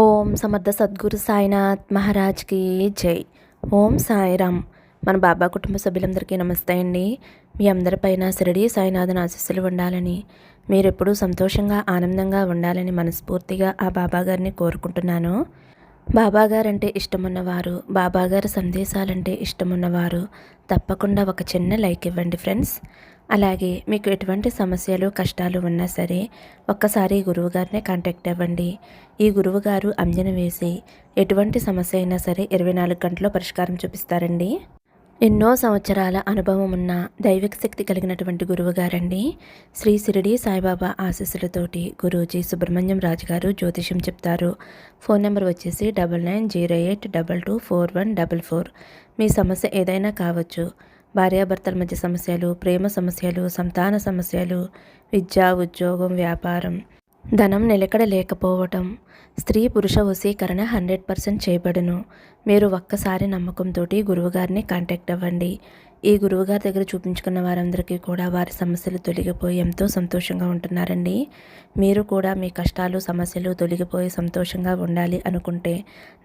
ఓం సమర్థ సద్గురు సాయినాథ్ మహారాజ్కి జై. ఓం సాయిరామ్. మన బాబా కుటుంబ సభ్యులందరికీ నమస్తే అండి. మీ అందరిపైన శిరడి సాయినాథన్ ఆశీస్సులు ఉండాలని మీరు ఎప్పుడూ సంతోషంగా ఆనందంగా ఉండాలని మనస్ఫూర్తిగా ఆ బాబా గారిని కోరుకుంటున్నాను. బాబాగారంటే ఇష్టమున్నవారు బాబాగారి సందేశాలంటే ఇష్టమున్నవారు తప్పకుండా ఒక చిన్న లైక్ ఇవ్వండి ఫ్రెండ్స్. అలాగే మీకు ఎటువంటి సమస్యలు కష్టాలు ఉన్నా సరే ఒక్కసారి గురువుగారినే కాంటాక్ట్ అవ్వండి. ఈ గురువుగారు అంజన వేసి ఎటువంటి సమస్య అయినా సరే ఇరవై నాలుగు గంటల్లో పరిష్కారం చూపిస్తారండి. ఎన్నో సంవత్సరాల అనుభవం ఉన్న దైవిక శక్తి కలిగినటువంటి గురువుగారండి. శ్రీ సిరిడి సాయిబాబా ఆశీస్సులతోటి గురూజీ సుబ్రహ్మణ్యం రాజు గారు జ్యోతిషం చెప్తారు. ఫోన్ నెంబర్ వచ్చేసి double nine zero eight double two four one double four. మీ సమస్య ఏదైనా కావచ్చు భార్యాభర్తల మధ్య సమస్యలు ప్రేమ సమస్యలు సంతాన సమస్యలు విద్య ఉద్యోగం వ్యాపారం. ధనం నిలకడ లేకపోవటం స్త్రీ పురుష వశీకరణ హండ్రెడ్ పర్సెంట్ చేయబడును. మీరు ఒక్కసారి నమ్మకంతో గురువుగారిని కాంటాక్ట్ అవ్వండి. ఈ గురువుగారి దగ్గర చూపించుకున్న వారందరికీ కూడా వారి సమస్యలు తొలగిపోయి ఎంతో సంతోషంగా ఉంటున్నారండి. మీరు కూడా మీ కష్టాలు సమస్యలు తొలగిపోయి సంతోషంగా ఉండాలి అనుకుంటే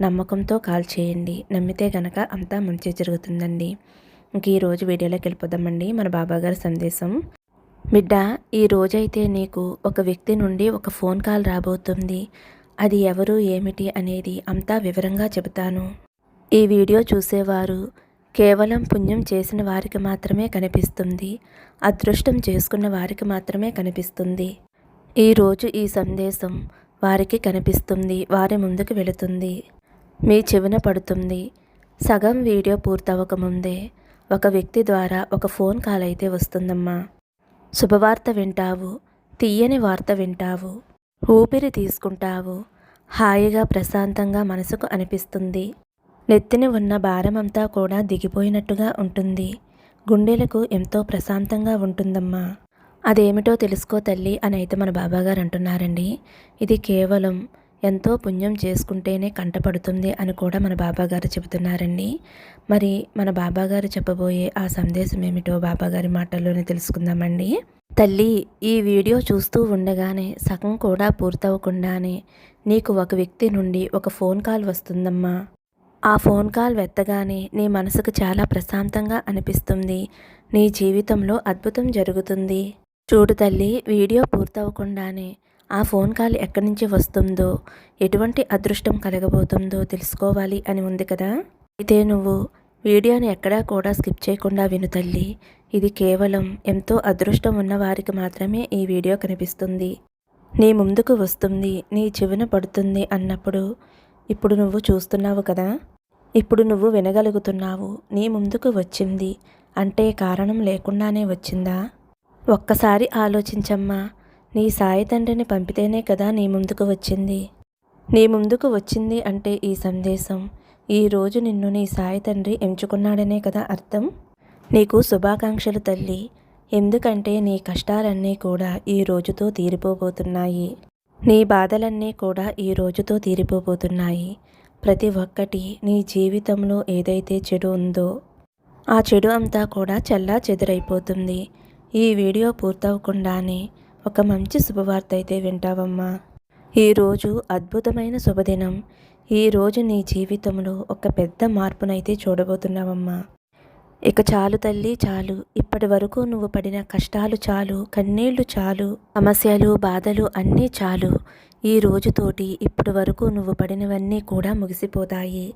నమ్మకంతో కాల్ చేయండి. నమ్మితే గనక అంతా మంచి జరుగుతుందండి. ఇంక ఈరోజు వీడియోలోకి వెళ్ళిపోదామండి. మన బాబాగారి సందేశం. బిడ్డ ఈ రోజైతే నీకు ఒక వ్యక్తి నుండి ఒక ఫోన్ కాల్ రాబోతుంది. అది ఎవరు ఏమిటి అనేది అంతా వివరంగా చెబుతాను. ఈ వీడియో చూసేవారు కేవలం పుణ్యం చేసిన వారికి మాత్రమే కనిపిస్తుంది. అదృష్టం చేసుకున్న వారికి మాత్రమే కనిపిస్తుంది. ఈరోజు ఈ సందేశం వారికి కనిపిస్తుంది వారి ముందుకు వెళుతుంది. మీ చెవిన పడుతుంది. సగం వీడియో పూర్తవకముందే ఒక వ్యక్తి ద్వారా ఒక ఫోన్ కాల్ అయితే వస్తుందమ్మా. శుభవార్త వింటావు తీయని వార్త వింటావు ఊపిరి తీసుకుంటావు హాయిగా ప్రశాంతంగా మనసుకు అనిపిస్తుంది. నెత్తిన ఉన్న భారమంతా కూడా దిగిపోయినట్టుగా ఉంటుంది. గుండెలకు ఎంతో ప్రశాంతంగా ఉంటుందమ్మా. అదేమిటో తెలుసుకో తల్లి అని అయితే మన బాబాగారు అంటున్నారండి. ఇది కేవలం ఎంతో పుణ్యం చేసుకుంటేనే కంటపడుతుంది అని కూడా మన బాబాగారు చెబుతున్నారండి. మరి మన బాబాగారు చెప్పబోయే ఆ సందేశం ఏమిటో బాబాగారి మాటల్లోనే తెలుసుకుందామండి. తల్లి ఈ వీడియో చూస్తూ ఉండగానే సగం కూడా పూర్తవకుండానే నీకు ఒక వ్యక్తి నుండి ఒక ఫోన్ కాల్ వస్తుందమ్మా. ఆ ఫోన్ కాల్ వెత్తగానే నీ మనసుకు చాలా ప్రశాంతంగా అనిపిస్తుంది. నీ జీవితంలో అద్భుతం జరుగుతుంది. చూడు తల్లి వీడియో పూర్తవకుండానే ఆ ఫోన్ కాల్ ఎక్కడి నుంచి వస్తుందో ఎటువంటి అదృష్టం కలగబోతుందో తెలుసుకోవాలి అని ఉంది కదా? అయితే నువ్వు వీడియోని ఎక్కడా కూడా స్కిప్ చేయకుండా విను తల్లి. ఇది కేవలం ఎంతో అదృష్టం ఉన్న వారికి మాత్రమే ఈ వీడియో కనిపిస్తుంది. నీ ముందుకు వస్తుంది నీ చెవిన పడుతుంది అన్నప్పుడు ఇప్పుడు నువ్వు చూస్తున్నావు కదా? ఇప్పుడు నువ్వు వినగలుగుతున్నావు నీ ముందుకు వచ్చింది అంటే కారణం లేకుండానే వచ్చిందా? ఒక్కసారి ఆలోచించమ్మా నీ సాయి తండ్రిని పంపితేనే కదా నీ ముందుకు వచ్చింది. నీ ముందుకు వచ్చింది అంటే ఈ సందేశం. ఈరోజు నిన్ను నీ సాయి తండ్రి ఎంచుకున్నాడనే కదా అర్థం? నీకు శుభాకాంక్షలు తల్లి. ఎందుకంటే నీ కష్టాలన్నీ కూడా ఈ రోజుతో తీరిపోబోతున్నాయి. నీ బాధలన్నీ కూడా ఈ రోజుతో తీరిపోబోతున్నాయి. ప్రతి ఒక్కటి నీ జీవితంలో ఏదైతే చెడు ఉందో ఆ చెడు అంతా కూడా చల్లా చెదురైపోతుంది. ఈ వీడియో పూర్తవకుండానే ఒక మంచి శుభవార్త అయితే వింటావమ్మా ఈరోజు అద్భుతమైన శుభదినం. ఈరోజు నీ జీవితంలో ఒక పెద్ద మార్పునైతే చూడబోతున్నావమ్మా. ఇక చాలు తల్లి చాలు. ఇప్పటి వరకు నువ్వు పడిన కష్టాలు చాలు కన్నీళ్ళు చాలు సమస్యలు బాధలు అన్నీ చాలు. ఈ రోజుతోటి ఇప్పటి వరకు నువ్వు పడినవన్నీ కూడా ముగిసిపోతాయి.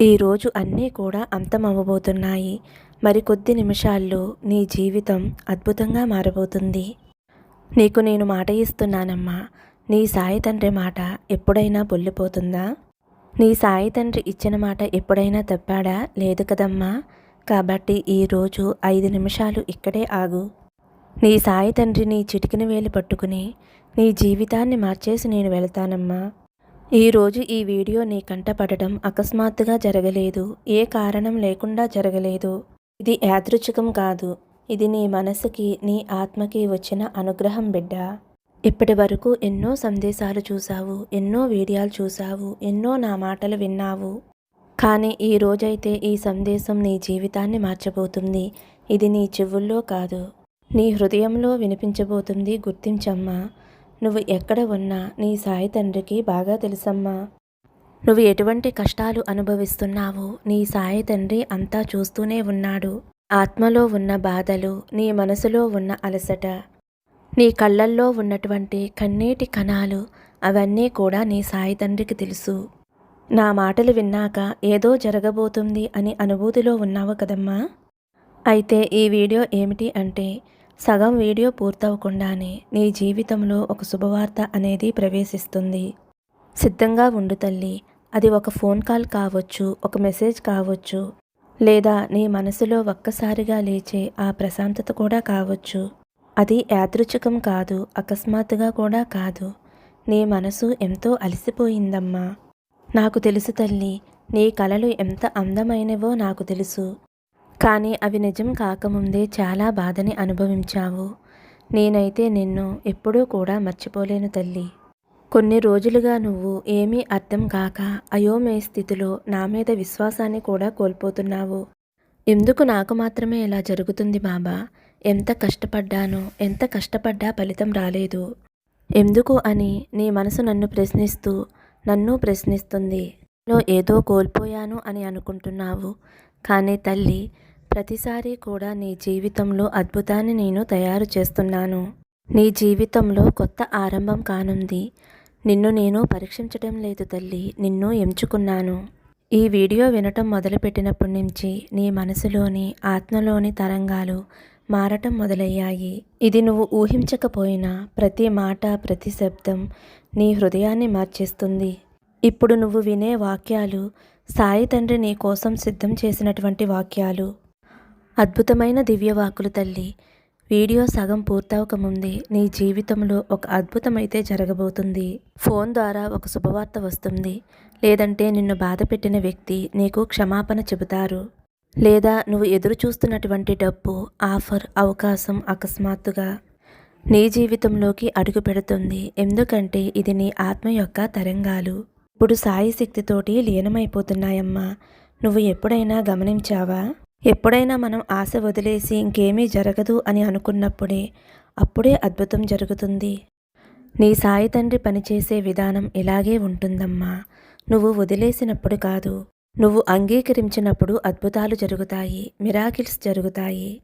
ఈరోజు అన్నీ కూడా అంతమవ్వబోతున్నాయి. మరికొద్ది నిమిషాల్లో నీ జీవితం అద్భుతంగా మారబోతుంది. నీకు నేను మాట ఇస్తున్నానమ్మా. నీ సాయి తండ్రి మాట ఎప్పుడైనా పొల్లిపోతుందా నీ సాయి తండ్రి ఇచ్చిన మాట ఎప్పుడైనా తప్పాడా? లేదు కదమ్మా. కాబట్టి ఈరోజు ఐదు నిమిషాలు ఇక్కడే ఆగు. నీ సాయి తండ్రి నీ చిటికిన వేలు పట్టుకుని నీ జీవితాన్ని మార్చేసి నేను వెళ్తానమ్మా. ఈరోజు ఈ వీడియో నీ కంట పడటం అకస్మాత్తుగా జరగలేదు. ఏ కారణం లేకుండా జరగలేదు. ఇది యాదృచ్ఛికం కాదు. ఇది నీ మనసుకి నీ ఆత్మకి వచ్చిన అనుగ్రహం బిడ్డ. ఇప్పటి వరకు ఎన్నో సందేశాలు చూసావు ఎన్నో వీడియోలు చూసావు ఎన్నో నా మాటలు విన్నావు. కానీ ఈ రోజైతే ఈ సందేశం నీ జీవితాన్ని మార్చబోతుంది. ఇది నీ చెవుల్లో కాదు నీ హృదయంలో వినిపించబోతుంది గుర్తించమ్మా. నువ్వు ఎక్కడ ఉన్నా నీ సాయి తండ్రికి బాగా తెలుసమ్మా. నువ్వు ఎటువంటి కష్టాలు అనుభవిస్తున్నావు నీ సాయి తండ్రి అంతా చూస్తూనే ఉన్నాడు. ఆత్మలో ఉన్న బాధలు నీ మనసులో ఉన్న అలసట నీ కళ్ళల్లో ఉన్నటువంటి కన్నీటి కణాలు అవన్నీ కూడా నీ సాయి తండ్రికి తెలుసు. నా మాటలు విన్నాక ఏదో జరగబోతుంది అని అనుభూతిలో ఉన్నావు కదమ్మా? అయితే ఈ వీడియో ఏమిటి అంటే సగం వీడియో పూర్తవకుండానే నీ జీవితంలో ఒక శుభవార్త అనేది ప్రవేశిస్తుంది. సిద్ధంగా ఉండు తల్లి అది ఒక ఫోన్ కాల్ కావచ్చు ఒక మెసేజ్ కావచ్చు లేదా నీ మనసులో ఒక్కసారిగా లేచే ఆ ప్రశాంతత కూడా కావచ్చు. అది యాదృచ్ఛికం కాదు అకస్మాత్తుగా కూడా కాదు. నీ మనసు ఎంతో అలసిపోయిందమ్మా. నాకు తెలుసు తల్లి నీ కలలు ఎంత అందమైనవో నాకు తెలుసు. కానీ అవి నిజం కాకముందే చాలా బాధని అనుభవించావు. నేనైతే నిన్ను ఎప్పుడూ కూడా మర్చిపోలేను తల్లి. కొన్ని రోజులుగా నువ్వు ఏమీ అర్థం కాక అయోమయ స్థితిలో నా మీద విశ్వాసాన్ని కూడా కోల్పోతున్నావు. ఎందుకు నాకు మాత్రమే ఇలా జరుగుతుంది బాబా? ఎంత కష్టపడ్డానో ఎంత కష్టపడ్డా ఫలితం రాలేదు. ఎందుకు అని నీ మనసు నన్ను ప్రశ్నిస్తూ నన్ను ప్రశ్నిస్తుంది. లో ఏదో కోల్పోయాను అని అనుకుంటున్నావు. కానీ తల్లి ప్రతిసారి కూడా నీ జీవితంలో అద్భుతాన్ని నేను తయారు చేస్తున్నాను. నీ జీవితంలో కొత్త ఆరంభం కానుంది. నిన్ను నేను పరీక్షించడం లేదు తల్లి నిన్ను ఎంచుకున్నాను. ఈ వీడియో వినటం మొదలుపెట్టినప్పటి నుంచి నీ మనసులోని ఆత్మలోని తరంగాలు మారటం మొదలయ్యాయి. ఇది నువ్వు ఊహించకపోయినా ప్రతి మాట ప్రతి శబ్దం నీ హృదయాన్ని మార్చేస్తుంది. ఇప్పుడు నువ్వు వినే వాక్యాలు సాయి తండ్రి నీ కోసం సిద్ధం చేసినటువంటి వాక్యాలు. అద్భుతమైన దివ్యవాకులు తల్లి వీడియో సగం పూర్తవక ముందే నీ జీవితంలో ఒక అద్భుతమైతే జరగబోతుంది. ఫోన్ ద్వారా ఒక శుభవార్త వస్తుంది. లేదంటే నిన్ను బాధ పెట్టిన వ్యక్తి నీకు క్షమాపణ చెబుతారు. లేదా నువ్వు ఎదురు చూస్తున్నటువంటి డబ్బు ఆఫర్ అవకాశం అకస్మాత్తుగా నీ జీవితంలోకి అడుగు పెడుతుంది. ఎందుకంటే ఇది నీ ఆత్మ యొక్క తరంగాలు. ఇప్పుడు సాయి శక్తితోటి లీనమైపోతున్నాయమ్మా. నువ్వు ఎప్పుడైనా గమనించావా? ఎప్పుడైనా మనం ఆశ వదిలేసి ఇంకేమీ జరగదు అని అనుకున్నప్పుడే అప్పుడే అద్భుతం జరుగుతుంది. నీ సాయి తండ్రి పనిచేసే విధానం ఇలాగే ఉంటుందమ్మా. నువ్వు వదిలేసినప్పుడు కాదు నువ్వు అంగీకరించినప్పుడు అద్భుతాలు జరుగుతాయి మిరాకిల్స్ జరుగుతాయి.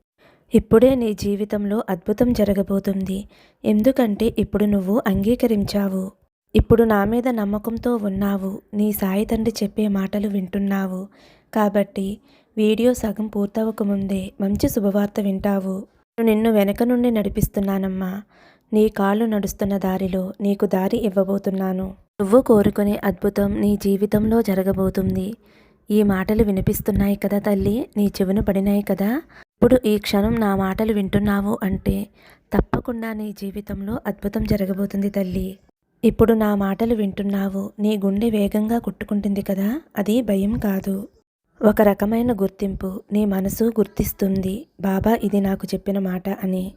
ఇప్పుడే నీ జీవితంలో అద్భుతం జరగబోతుంది. ఎందుకంటే ఇప్పుడు నువ్వు అంగీకరించావు. ఇప్పుడు నా మీద నమ్మకంతో ఉన్నావు. నీ సాయి తండ్రి చెప్పే మాటలు వింటున్నావు. కాబట్టి వీడియో సగం పూర్తవకముందే మంచి శుభవార్త వింటావు. నిన్ను వెనక నుండి నడిపిస్తున్నానమ్మా. నీ కాళ్ళు నడుస్తున్న దారిలో నీకు దారి ఇవ్వబోతున్నాను. నువ్వు కోరుకునే అద్భుతం నీ జీవితంలో జరగబోతుంది. ఈ మాటలు వినిపిస్తున్నాయి కదా తల్లి? నీ చెవిన పడినాయి కదా? ఇప్పుడు ఈ క్షణం నా మాటలు వింటున్నావు అంటే తప్పకుండా నీ జీవితంలో అద్భుతం జరగబోతుంది తల్లి. ఇప్పుడు నా మాటలు వింటున్నావు. నీ గుండె వేగంగా కొట్టుకుంటుంది కదా? అది భయం కాదు. ఒక రకమైన గుర్తింపు నీ మనసు గుర్తిస్తుంది. బాబా ఇది నాకు చెప్పిన మాట అని.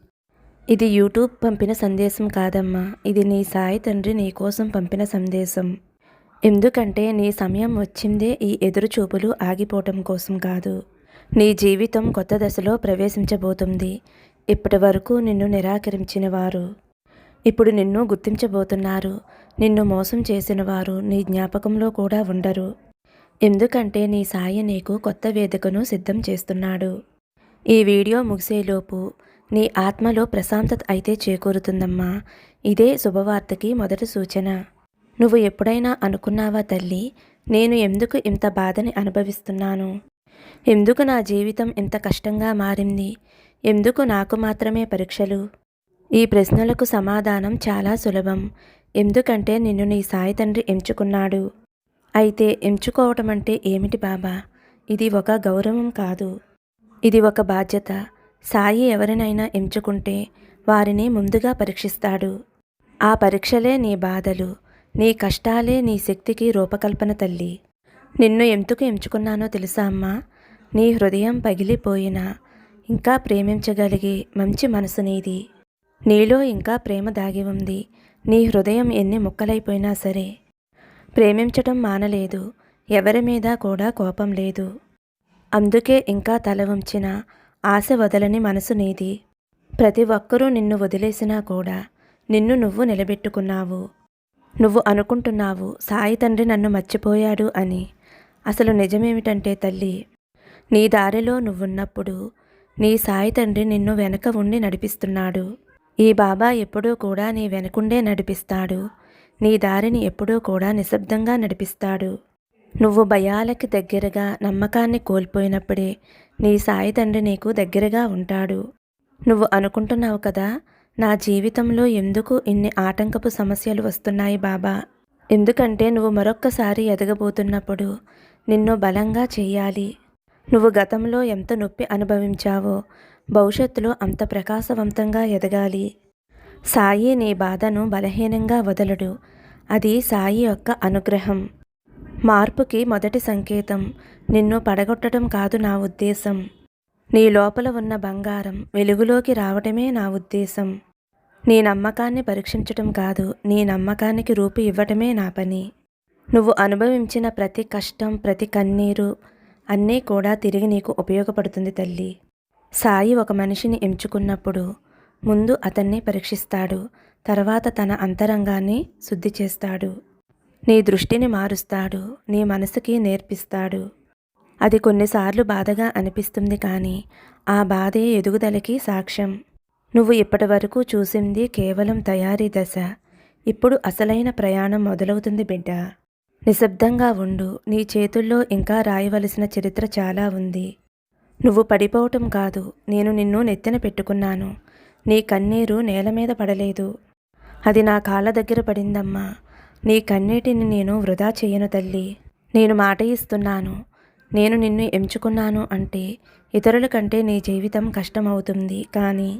ఇది యూట్యూబ్ పంపిన సందేశం కాదమ్మా. ఇది నీ సాయి తండ్రి నీ కోసం పంపిన సందేశం. ఎందుకంటే నీ సమయం వచ్చిందే ఈ ఎదురు చూపులు ఆగిపోవటం కోసం కాదు. నీ జీవితం కొత్త దశలో ప్రవేశించబోతుంది. ఇప్పటి వరకు నిన్ను నిరాకరించిన వారు. ఇప్పుడు నిన్ను గుర్తించబోతున్నారు. నిన్ను మోసం చేసిన వారు నీ జ్ఞాపకంలో కూడా ఉండరు. ఎందుకంటే నీ సాయి నీకు కొత్త వేదికను సిద్ధం చేస్తున్నాడు. ఈ వీడియో ముగిసేలోపు నీ ఆత్మలో ప్రశాంతత అయితే చేకూరుతుందమ్మా. ఇదే శుభవార్తకి మొదటి సూచన. నువ్వు ఎప్పుడైనా అనుకున్నావా తల్లి నేను ఎందుకు ఇంత బాధని అనుభవిస్తున్నాను? ఎందుకు నా జీవితం ఇంత కష్టంగా మారింది? ఎందుకు నాకు మాత్రమే పరీక్షలు? ఈ ప్రశ్నలకు సమాధానం చాలా సులభం. ఎందుకంటే నిన్ను నీ సాయి తండ్రి ఎంచుకున్నాడు. అయితే ఎంచుకోవటం అంటే ఏమిటి బాబా? ఇది ఒక గౌరవం కాదు. ఇది ఒక బాధ్యత. సాయి ఎవరినైనా ఎంచుకుంటే వారిని ముందుగా పరీక్షిస్తాడు. ఆ పరీక్షలే నీ బాధలు. నీ కష్టాలే నీ శక్తికి రూపకల్పన తల్లి. నిన్ను ఎందుకు ఎంచుకున్నానో తెలుసా అమ్మా? నీ హృదయం పగిలిపోయినా ఇంకా ప్రేమించగలిగే మంచి మనసు నీది. నీలో ఇంకా ప్రేమ దాగి ఉంది. నీ హృదయం ఎన్ని ముక్కలైపోయినా సరే ప్రేమించటం మానలేదు. ఎవరి మీద కూడా కోపం లేదు. అందుకే ఇంకా తల ఉంచిన ఆశ వదలని మనసు నీది. ప్రతి ఒక్కరూ నిన్ను వదిలేసినా కూడా నిన్ను నువ్వు నిలబెట్టుకున్నావు. నువ్వు అనుకుంటున్నావు సాయి తండ్రి నన్ను మర్చిపోయాడు అని. అసలు నిజమేమిటంటే తల్లి నీ దారిలో నువ్వున్నప్పుడు నీ సాయి తండ్రి నిన్ను వెనక ఉండి నడిపిస్తున్నాడు. ఈ బాబా ఎప్పుడూ కూడా నీ వెనకుండే నడిపిస్తాడు. నీ దారిని ఎప్పుడూ కూడా నిశ్శబ్దంగా నడిపిస్తాడు. నువ్వు భయాలకి దగ్గరగా నమ్మకాన్ని కోల్పోయినప్పుడే నీ సాయి తండ్రి నీకు దగ్గరగా ఉంటాడు. నువ్వు అనుకుంటున్నావు కదా నా జీవితంలో ఎందుకు ఇన్ని ఆటంకపు సమస్యలు వస్తున్నాయి బాబా? ఎందుకంటే నువ్వు మరొక్కసారి ఎదగబోతున్నప్పుడు నిన్ను బలంగా చేయాలి. నువ్వు గతంలో ఎంత నొప్పి అనుభవించావో భవిష్యత్తులో అంత ప్రకాశవంతంగా ఎదగాలి. సాయి నీ బాధను బలహీనంగా వదలడు. అది సాయి యొక్క అనుగ్రహం. మార్పుకి మొదటి సంకేతం నిన్ను పడగొట్టడం కాదు నా ఉద్దేశం. నీ లోపల ఉన్న బంగారం వెలుగులోకి రావటమే నా ఉద్దేశం. నీ నమ్మకాన్ని పరీక్షించటం కాదు నీ నమ్మకానికి రూపు ఇవ్వటమే నా పని. నువ్వు అనుభవించిన ప్రతి కష్టం ప్రతి కన్నీరు అన్నీ కూడా తిరిగి నీకు ఉపయోగపడుతుంది తల్లి. సాయి ఒక మనిషిని ఎంచుకున్నప్పుడు ముందు అతన్ని పరీక్షిస్తాడు. తర్వాత తన అంతరంగాన్ని శుద్ధి చేస్తాడు. నీ దృష్టిని మారుస్తాడు. నీ మనసుకి నేర్పిస్తాడు. అది కొన్నిసార్లు బాధగా అనిపిస్తుంది కానీ ఆ బాధే ఎదుగుదలకి సాక్ష్యం. నువ్వు ఇప్పటి వరకు చూసింది కేవలం తయారీ దశ. ఇప్పుడు అసలైన ప్రయాణం మొదలవుతుంది బిడ్డ. నిశ్శబ్దంగా ఉండు. నీ చేతుల్లో ఇంకా రాయవలసిన చరిత్ర చాలా ఉంది. నువ్వు పడిపోవటం కాదు. నేను నిన్ను నెత్తిన పెట్టుకున్నాను. నీ కన్నీరు నేల మీద పడలేదు. అది నా కాళ్ళ దగ్గర పడిందమ్మా. నీ కన్నీటిని నేను వృధా చేయను తల్లి. నేను మాట ఇస్తున్నాను. నేను నిన్ను ఎంచుకున్నాను అంటే ఇతరుల కంటే నీ జీవితం కష్టమవుతుంది. కానీ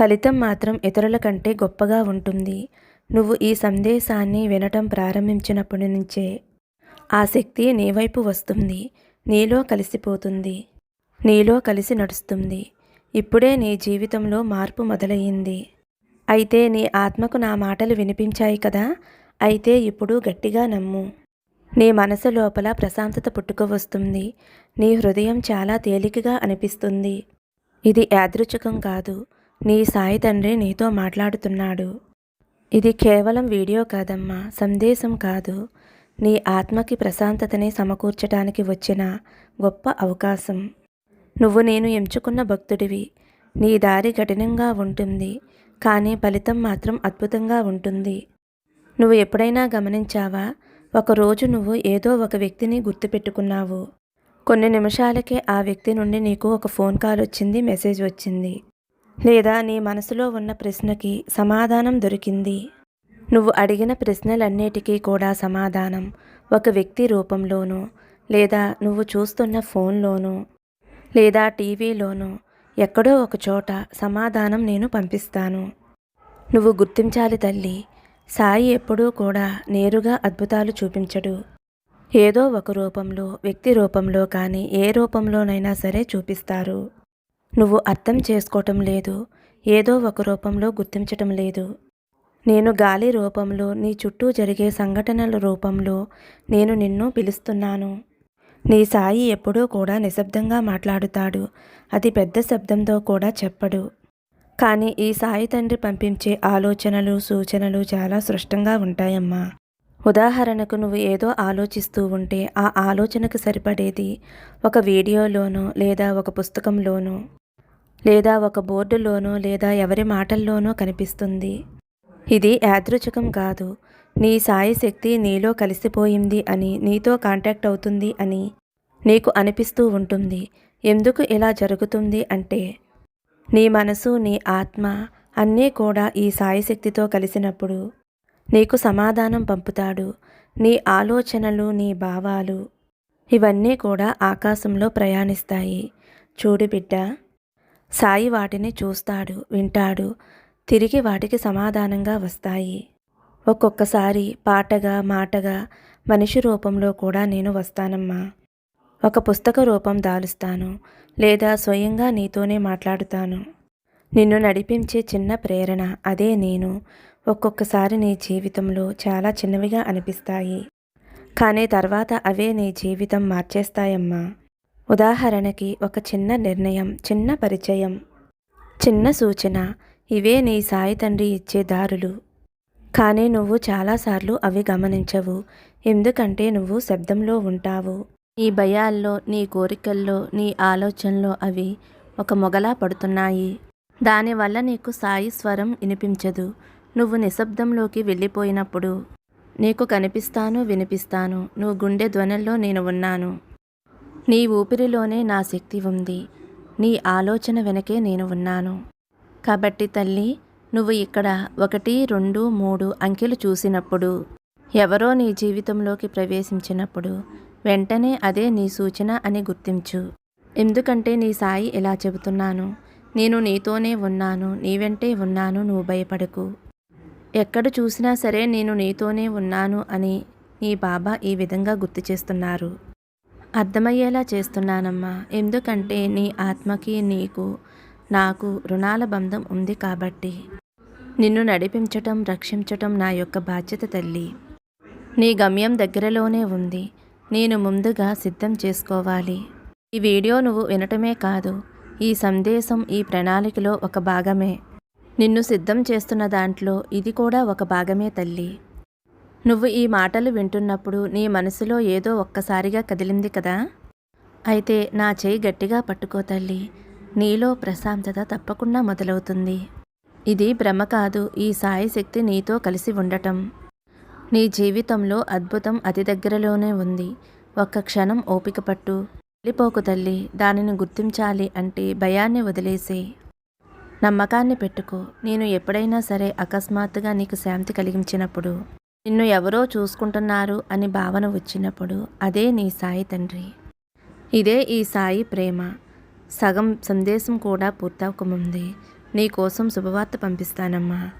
ఫలితం మాత్రం ఇతరుల కంటే గొప్పగా ఉంటుంది. నువ్వు ఈ సందేశాన్ని వినటం ప్రారంభించినప్పటి నుంచే ఆ శక్తి నీ వైపు వస్తుంది. నీలో కలిసిపోతుంది. నీలో కలిసి నడుస్తుంది. ఇప్పుడే నీ జీవితంలో మార్పు మొదలయ్యింది. అయితే నీ ఆత్మకు నా మాటలు వినిపించాయి కదా అయితే ఇప్పుడు గట్టిగా నమ్ము. నీ మనసు లోపల ప్రశాంతత పుట్టుక వస్తుంది. నీ హృదయం చాలా తేలికగా అనిపిస్తుంది. ఇది యాదృచ్ఛికం కాదు. నీ సాయి తండ్రి నీతో మాట్లాడుతున్నాడు. ఇది కేవలం వీడియో కాదమ్మా సందేశం కాదు. నీ ఆత్మకి ప్రశాంతతని సమకూర్చడానికి వచ్చిన గొప్ప అవకాశం. నువ్వు నేను ఎంచుకున్న భక్తుడివి. నీ దారి కఠినంగా ఉంటుంది. కానీ ఫలితం మాత్రం అద్భుతంగా ఉంటుంది. నువ్వు ఎప్పుడైనా గమనించావా? ఒకరోజు నువ్వు ఏదో ఒక వ్యక్తిని గుర్తుపెట్టుకున్నావు. కొన్ని నిమిషాలకే ఆ వ్యక్తి నుండి నీకు ఒక ఫోన్ కాల్ వచ్చింది మెసేజ్ వచ్చింది. లేదా నీ మనసులో ఉన్న ప్రశ్నకి సమాధానం దొరికింది. నువ్వు అడిగిన ప్రశ్నలన్నిటికీ కూడా సమాధానం ఒక వ్యక్తి రూపంలోనూ లేదా నువ్వు చూస్తున్న ఫోన్లోనూ లేదా టీవీలోనూ ఎక్కడో ఒక చోట సమాధానం నేను పంపిస్తాను. నువ్వు గుర్తించాలి తల్లి. సాయి ఎప్పుడూ కూడా నేరుగా అద్భుతాలు చూపించడు. ఏదో ఒక రూపంలో వ్యక్తి రూపంలో కానీ ఏ రూపంలోనైనా సరే చూపిస్తారు. నువ్వు అర్థం చేసుకోవటం లేదు. ఏదో ఒక రూపంలో గుర్తించటం లేదు. నేను గాలి రూపంలో నీ చుట్టూ జరిగే సంఘటనల రూపంలో నేను నిన్ను పిలుస్తున్నాను. నీ సాయి ఎప్పుడూ కూడా నిశ్శబ్దంగా మాట్లాడుతాడు. అది పెద్ద శబ్దంతో కూడా చెప్పడు. కానీ ఈ సాయి తండ్రి పంపించే ఆలోచనలు సూచనలు చాలా స్పష్టంగా ఉంటాయమ్మా. ఉదాహరణకు నువ్వు ఏదో ఆలోచిస్తూ ఉంటే ఆ ఆలోచనకు సరిపడేది ఒక వీడియోలోనో లేదా ఒక పుస్తకంలోనో లేదా ఒక బోర్డులోనో లేదా ఎవరి మాటల్లోనో కనిపిస్తుంది. ఇది యాదృచ్ఛికం కాదు. నీ సాయి శక్తి నీలో కలిసిపోయింది అని నీతో కాంటాక్ట్ అవుతుంది అని నీకు అనిపిస్తూ ఉంటుంది. ఎందుకు ఇలా జరుగుతుంది అంటే నీ మనసు నీ ఆత్మ అన్నీ కూడా ఈ సాయశక్తితో కలిసినప్పుడు నీకు సమాధానం పంపుతాడు. నీ ఆలోచనలు నీ భావాలు ఇవన్నీ కూడా ఆకాశంలో ప్రయాణిస్తాయి. చూడు బిడ్డ సాయి వాటిని చూస్తాడు వింటాడు. తిరిగి వాటికి సమాధానంగా వస్తాయి. ఒక్కొక్కసారి పాటగా మాటగా మనిషి రూపంలో కూడా నేను వస్తానమ్మా. ఒక పుస్తక రూపం దాలుస్తాను లేదా స్వయంగా నీతోనే మాట్లాడుతాను. నిన్ను నడిపించే చిన్న ప్రేరణ అదే నేను. ఒక్కొక్కసారి నీ జీవితంలో చాలా చిన్నవిగా అనిపిస్తాయి. కానీ తర్వాత అవే నీ జీవితం మార్చేస్తాయమ్మా. ఉదాహరణకి ఒక చిన్న నిర్ణయం చిన్న పరిచయం చిన్న సూచన ఇవే నీ సాయి తండ్రి ఇచ్చే దారులు. కానీ నువ్వు చాలాసార్లు అవి గమనించవు. ఎందుకంటే నువ్వు శబ్దంలో ఉంటావు. నీ భయాల్లో నీ కోరికల్లో నీ ఆలోచనలో అవి ఒక మొగలా పడుతున్నాయి. దానివల్ల నీకు సాయి స్వరం వినిపించదు. నువ్వు నిశ్శబ్దంలోకి వెళ్ళిపోయినప్పుడు నీకు కనిపిస్తాను వినిపిస్తాను. నువ్వు గుండె ధ్వనుల్లో నేను ఉన్నాను. నీ ఊపిరిలోనే నా శక్తి ఉంది. నీ ఆలోచన వెనకే నేను ఉన్నాను. కాబట్టి తల్లి నువ్వు ఇక్కడ ఒకటి రెండు మూడు అంకెలు చూసినప్పుడు ఎవరో నీ జీవితంలోకి ప్రవేశించినప్పుడు వెంటనే అదే నీ సూచన అని గుర్తించు. ఎందుకంటే నీ సాయి ఇలా చెబుతున్నాను. నేను నీతోనే ఉన్నాను. నీ వెంటే ఉన్నాను. నువ్వు భయపడకు. ఎక్కడ చూసినా సరే నేను నీతోనే ఉన్నాను అని నీ బాబా ఈ విధంగా గుర్తు చేస్తున్నారు. అర్థమయ్యేలా చేస్తున్నానమ్మా. ఎందుకంటే నీ ఆత్మకి నీకు నాకు రుణాల బంధం ఉంది కాబట్టి. నిన్ను నడిపించటం రక్షించటం నా యొక్క బాధ్యత తల్లి. నీ గమ్యం దగ్గరలోనే ఉంది. నేను ముందుగా సిద్ధం చేసుకోవాలి. ఈ వీడియో నువ్వు వినటమే కాదు ఈ సందేశం ఈ ప్రణాళికలో ఒక భాగమే. నిన్ను సిద్ధం చేస్తున్న దాంట్లో ఇది కూడా ఒక భాగమే తల్లి. నువ్వు ఈ మాటలు వింటున్నప్పుడు నీ మనసులో ఏదో ఒక్కసారిగా కదిలింది కదా? అయితే నా చేయి గట్టిగా పట్టుకో తల్లి. నీలో ప్రశాంతత తప్పకుండా మొదలవుతుంది. ఇది భ్రమ కాదు ఈ సాయి శక్తి నీతో కలిసి ఉండటం. నీ జీవితంలో అద్భుతం అతి దగ్గరలోనే ఉంది. ఒక్క క్షణం ఓపిక పట్టు. వెళ్ళిపోకు తల్లి దానిని గుర్తించాలి అంటే భయాన్ని వదిలేసే. నమ్మకాన్ని పెట్టుకో. నేను ఎప్పుడైనా సరే అకస్మాత్తుగా నీకు శాంతి కలిగించినప్పుడు నిన్ను ఎవరో చూసుకుంటున్నారు అని భావన వచ్చినప్పుడు అదే నీ సాయి తండ్రి. ఇదే ఈ సాయి ప్రేమ. సగం సందేశం కూడా పూర్తవకముందే. నీకోసం శుభవార్త పంపిస్తానమ్మా.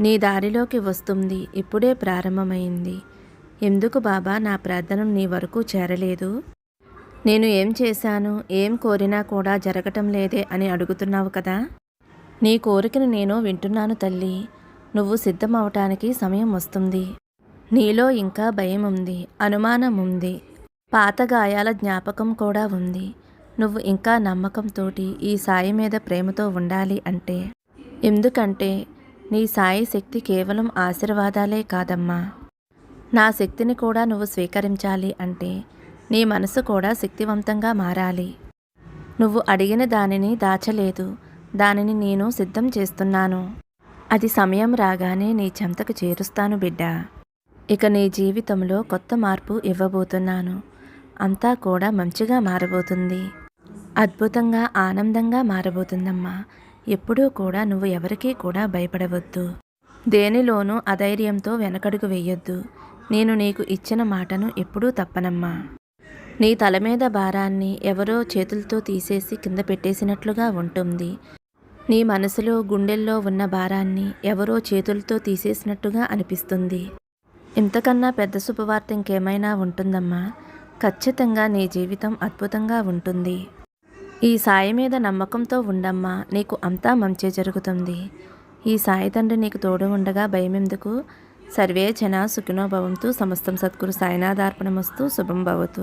నీ దారిలోకి వస్తుంది. ఇప్పుడే ప్రారంభమైంది. ఎందుకు బాబా నా ప్రార్థన నీ వరకు చేరలేదు? నేను ఏం చేశాను? ఏం కోరినా కూడా జరగటం లేదే అని అడుగుతున్నావు కదా? నీ కోరికను నేను వింటున్నాను తల్లి. నువ్వు సిద్ధమవటానికి సమయం వస్తుంది. నీలో ఇంకా భయం ఉంది అనుమానం ఉంది పాత గాయాల జ్ఞాపకం కూడా ఉంది. నువ్వు ఇంకా నమ్మకంతోటి ఈ సాయి మీద ప్రేమతో ఉండాలి అంటే. ఎందుకంటే నీ సాయి శక్తి కేవలం ఆశీర్వాదాలే కాదమ్మా. నా శక్తిని కూడా నువ్వు స్వీకరించాలి అంటే నీ మనసు కూడా శక్తివంతంగా మారాలి. నువ్వు అడిగిన దానిని దాచలేదు. దానిని నేను సిద్ధం చేస్తున్నాను. అది సమయం రాగానే నీ చెంతకు చేరుస్తాను బిడ్డ. ఇక నీ జీవితంలో కొత్త మార్పు ఇవ్వబోతున్నాను. అంతా కూడా మంచిగా మారబోతుంది. అద్భుతంగా ఆనందంగా మారబోతుందమ్మా. ఎప్పుడూ కూడా నువ్వు ఎవరికీ కూడా భయపడవద్దు. దేనిలోనూ అధైర్యంతో వెనకడుగు వేయొద్దు. నేను నీకు ఇచ్చిన మాటను ఎప్పుడూ తప్పనమ్మా. నీ తల మీద భారాన్ని ఎవరో చేతులతో తీసేసి కింద పెట్టేసినట్లుగా ఉంటుంది. నీ మనసులో గుండెల్లో ఉన్న భారాన్ని ఎవరో చేతులతో తీసేసినట్టుగా అనిపిస్తుంది. ఇంతకన్నా పెద్ద శుభవార్త ఇంకేమైనా ఉంటుందమ్మా? ఖచ్చితంగా నీ జీవితం అద్భుతంగా ఉంటుంది. ఈ సాయి మీద నమ్మకంతో ఉండమ్మా నీకు అంతా మంచి జరుగుతుంది. ఈ సాయి తండ్రి నీకు తోడు ఉండగా భయమెందుకు? సర్వే జన సుఖినో భవంతు సమస్తం సద్గురు సాయినాథార్పణమస్తు శుభం భవతు.